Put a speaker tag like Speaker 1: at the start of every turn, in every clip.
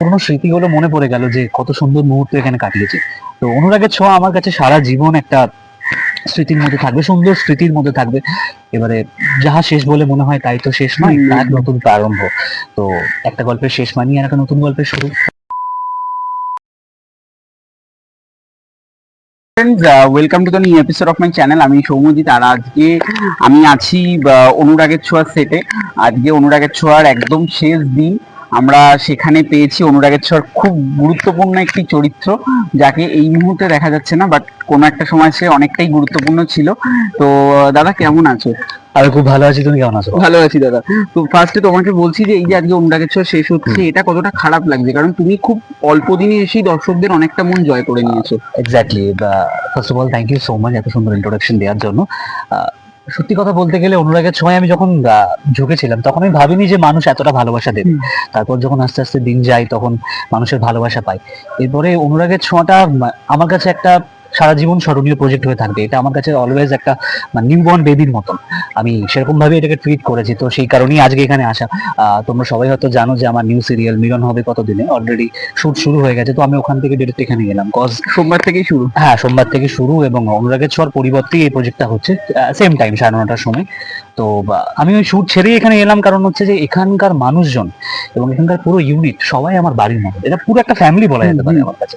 Speaker 1: পুরোনো স্মৃতিগুলো মনে পড়ে গেল যে কত সুন্দর মুহূর্ত এখানে কাটিয়েছে। তো অনুরাগের ছোঁয়া আমার কাছে সারা জীবন একটা স্মৃতির মধ্যে থাকবে সুন্দর স্মৃতির মধ্যে থাকবে। এবারে যাহা শেষ বলে মনে হয় তাই তো শেষ নয়। এক নতুন প্রারম্ভ। তো একটা গল্পের শেষ মানিয়ে আর একটা নতুন গল্পের শুরু।
Speaker 2: Welcome to the new episode of my channel আমি সৌম্যজিৎ আর আজকে আমি আছি অনুরাগের ছোঁয়ার সেটে আজকে অনুরাগের ছোঁয়ার একদম শেষ দিন। আমরা সেখানে পেয়েছি অনুরাগেশ্বর খুব গুরুত্বপূর্ণ একটি চরিত্র যাকে এই মুহূর্তে দেখা যাচ্ছে না বাট কোনো একটা সময় সে অনেকটাই গুরুত্বপূর্ণ ছিল। তো দাদা কেমন আছো?
Speaker 1: আমি খুব ভালো আছি তুমি কেমন আছো?
Speaker 2: ভালো আছি দাদা। তো ফার্স্টে তোমাকে বলছি যে এই যে আজকে অনুরাগেশ্বর শেষ হচ্ছে এটা কতটা খারাপ লাগছে? কারণ তুমি খুব অল্প দিনে এসেই দর্শকদের অনেকটা মন জয় করে নিয়েছো।
Speaker 1: Exactly first of all thank you so much এত সুন্দর ইন্ট্রোডাকশন দেওয়ার জন্য। সত্যি কথা বলতে গেলে অনুরাগের সময় আমি যখন আহ, ঝুঁকেছিলাম তখন আমি ভাবিনি যে মানুষ এতটা ভালোবাসা দেবে। তারপর যখন আস্তে আস্তে দিন যায় তখন মানুষের ভালোবাসা পাই। এরপরে অনুরাগের ছোঁয়াটা আমার কাছে একটা সারা জীবন স্মরণীয় প্রজেক্ট হয়ে থাকবে। এটা আমার কাছে অলওয়েজ একটা নিউ বর্ন বেবির মতন। আমি সেরকম ভাবে এটাকে ট্রিট করেছি। তো সেই কারণেই আজকে এখানে আসা। তোমরা সবাই হয়তো জানো যে আমার নিউ সিরিয়াল মিলন হবে কতদিনে? অলরেডি শুট শুরু হয়ে গেছে। তো আমি ওখান থেকে ডিরেক্ট এখানে গেলাম কজ
Speaker 2: সোমবার থেকেই শুরু।
Speaker 1: হ্যাঁ সোমবার থেকে শুরু এবং অনুরাগের ছোঁয়ার পরিবর্তেই এই প্রজেক্টটা হচ্ছে সেম টাইম সাড়ে নটার সময়। তো আমি ওই শুট ছেড়েই এখানে এলাম। কারণ হচ্ছে যে এখানকার মানুষজন এবং এখানকার পুরো ইউনিট সবাই আমার বাড়ির মতো এটা পুরো একটা ফ্যামিলি বলা যেতে পারে আমার কাছে।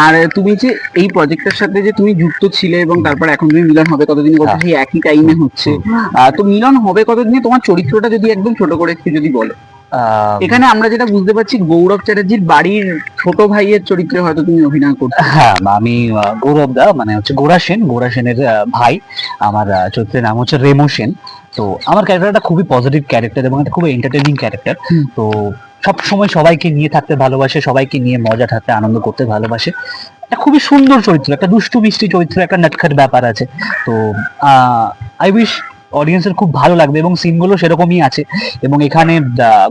Speaker 2: আর তুমি যে এই প্রজেক্টের সাথে যে তুমি যুক্ত ছিলে এবং তারপর এখন তুমি মিলন হবে কতদিন করছ
Speaker 1: হ্যাঁ।
Speaker 2: সেই একই টাইমে হচ্ছে। তো মিলন হবে কতদিনে? তোমার চরিত্রটা যদি একদম ছোট করে একটু যদি বলো। এখানে আমরা যেটা বুঝতে পারছি গৌরব চ্যাটার্জির বাড়ির ছোট ভাইয়ের চরিত্রে হয়তো তুমি অভিনয় করছ।
Speaker 1: হ্যাঁ আমি গৌরব দা মানে হচ্ছে গোরা সেন। গোরা সেনের ভাই। আমার চরিত্রের নাম হচ্ছে রেমো সেন। তো আমার ক্যারেক্টারটা খুবই পজিটিভ ক্যারেক্টার এবং একটা খুবই এন্টারটেইনিং ক্যারেক্টার তো সব সময় সবাইকে নিয়ে থাকতে ভালোবাসে, সবাইকে নিয়ে মজা থাকতে, আনন্দ করতে ভালোবাসে। একটা খুবই সুন্দর চরিত্র, একটা দুষ্টু মিষ্টি চরিত্র একটা নাটখাট ব্যাপার আছে। তো আই উইশ অডিয়েন্সের খুব ভালো লাগবে এবং সিনগুলো সেরকমই আছে। এবং এখানে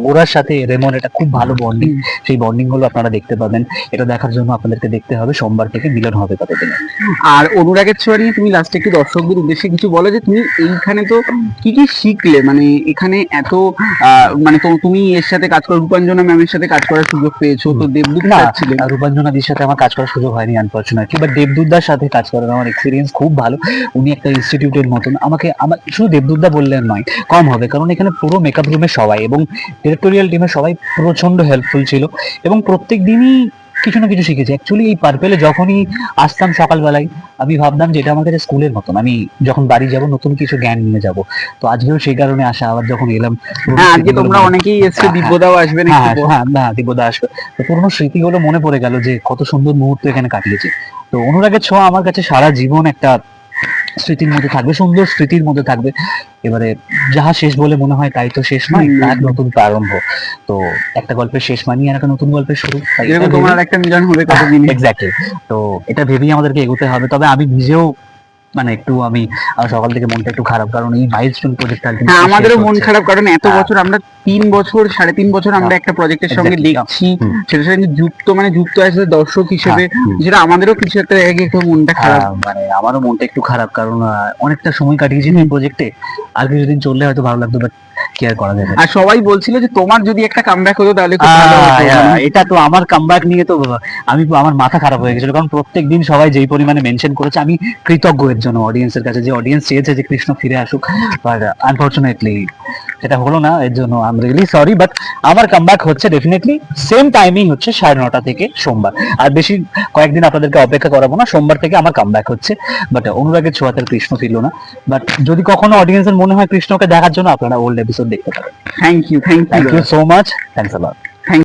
Speaker 1: গোরার সাথে রেমন এটা খুব ভালো বন্ডিং সেই বন্ডিংগুলো আপনারা দেখতে পাবেন। এটা দেখার জন্য আপনাদেরকে দেখতে হবে সোমবার থেকে মিলন হবে কতদিনে
Speaker 2: আর অনুরাগের ছোঁয়া নিয়ে তুমি লাস্টে একটু দর্শকদের উদ্দেশ্যে কিছু বলো যে তুমি এইখানে তো কি কি শিখলে? মানে এখানে এত মানে তুমি এর সাথে কাজ করো রূপাঞ্জনা ম্যামের সাথে কাজ করার সুযোগ পেয়েছ তো দেবদূত
Speaker 1: না
Speaker 2: স্যার ছিলেন
Speaker 1: রূপাঞ্জনাদির সাথে আমার কাজ করার সুযোগ হয়নি আনফর্চুনেটলি বাট দেবদুদ্দার সাথে কাজ করার আমার এক্সপিরিয়েন্স খুব ভালো। উনি একটা ইনস্টিটিউটের মতন আমাকে আমার শুধু দেবদুদ্দা বললেন নয় কম হবে কারণ এখানে পুরো মেকআপ রুমের সবাই এবং ডিরেক্টোরিয়াল টিমের সবাই প্রচণ্ড হেল্পফুল ছিল এবং প্রত্যেক দিনই কিছু না কিছু শিখেছি। অ্যাকচুয়ালি এই পার্পেলে যখনই আসতাম সকালবেলায় আমি ভাবতাম যে এটা আমার কাছে স্কুলের মতন। আমি যখন বাড়ি যাব নতুন কিছু জ্ঞান নিয়ে যাব। তো আজকেও সেই কারণে আসা আবার যখন এলাম পুরোনো
Speaker 2: হ্যাঁ আজকে তোমরা অনেকেই এসছে
Speaker 1: হ্যাঁ,
Speaker 2: দিব্যদাও আসবেন
Speaker 1: হ্যাঁ হ্যাঁ হ্যাঁ দিব্যদা আসবে। তো পুরোনো স্মৃতিগুলো মনে পড়ে গেল যে কত সুন্দর মুহূর্ত এখানে কাটিয়েছে। তো অনুরাগের ছোঁয়া আমার কাছে সারা জীবন একটা স্মৃতির মধ্যে থাকবে সুন্দর স্মৃতির মধ্যে থাকবে। এবারে যাহা শেষ বলে মনে হয় তাই তো শেষ নয় তার নতুন প্রারম্ভ। তো একটা গল্পের শেষ মানিয়ে আর একটা নতুন গল্পের শুরু।
Speaker 2: তোমার একটা মিলন হবে
Speaker 1: এক্স্যাক্টলি তো এটা ভেবেই আমাদেরকে এগোতে হবে। তবে আমি নিজেও মানে একটু আমি সকাল থেকে মনটা একটু খারাপ কারণ এই মাইলস্টোন প্রজেক্টটা
Speaker 2: হ্যাঁ আমাদেরও মন খারাপ কারণ এত
Speaker 1: হ্যাঁ।
Speaker 2: বছর আমরা তিন বছর সাড়ে তিন বছর আমরা
Speaker 1: হ্যাঁ,
Speaker 2: একটা প্রজেক্টের সঙ্গে দেখছি। সেটার সঙ্গে যুক্ত মানে যুক্ত আছে দর্শক হিসেবে
Speaker 1: হুম।
Speaker 2: যেটা আমাদেরও কিছু একটা জায়গায় একটু মনটা খারাপ
Speaker 1: মানে আমারও মনটা একটু খারাপ কারণ অনেকটা সময় কাটিয়েছি এই প্রজেক্টে আর কিছুদিন চললে হয়তো ভালো লাগতো বাট কি আর করা যাবে?
Speaker 2: আর সবাই বলছিল যে তোমার যদি একটা কামব্যাক হতো তাহলে খুব ভালো হতো।
Speaker 1: হ্যাঁ, এটা তো আমার কামব্যাক নিয়ে তো আমি আমার মাথা খারাপ হয়ে গেছিল। কারণ প্রত্যেক দিন সবাই যেই পরিমাণে মেনশন করেছে আমি কৃতজ্ঞ এর জন্য অডিয়েন্সের কাছে। যে অডিয়েন্স চেয়েছে যে কৃষ্ণ ফিরে আসুক। আর আনফর্চুনেটলি সেটা হলো না এর জন্য I am really sorry but আমার কামব্যাক হচ্ছে ডেফিনেটলি সেম টাইমিং হচ্ছে সাড়ে নটা থেকে সোমবার। আর বেশি কয়েকদিন আপনাদেরকে অপেক্ষা করাবো না সোমবার থেকে আমার কামব্যাক হচ্ছে বাট অনুরাগের ছোঁয়াতে কৃষ্ণ ফিরলো না। বাট যদি কখনো অডিয়েন্সের মনে হয় কৃষ্ণকে দেখার জন্য আপনারা ওল্ড এপিসোড দেখতে পারেন।
Speaker 2: Thank you thank
Speaker 1: you so much thanks a lot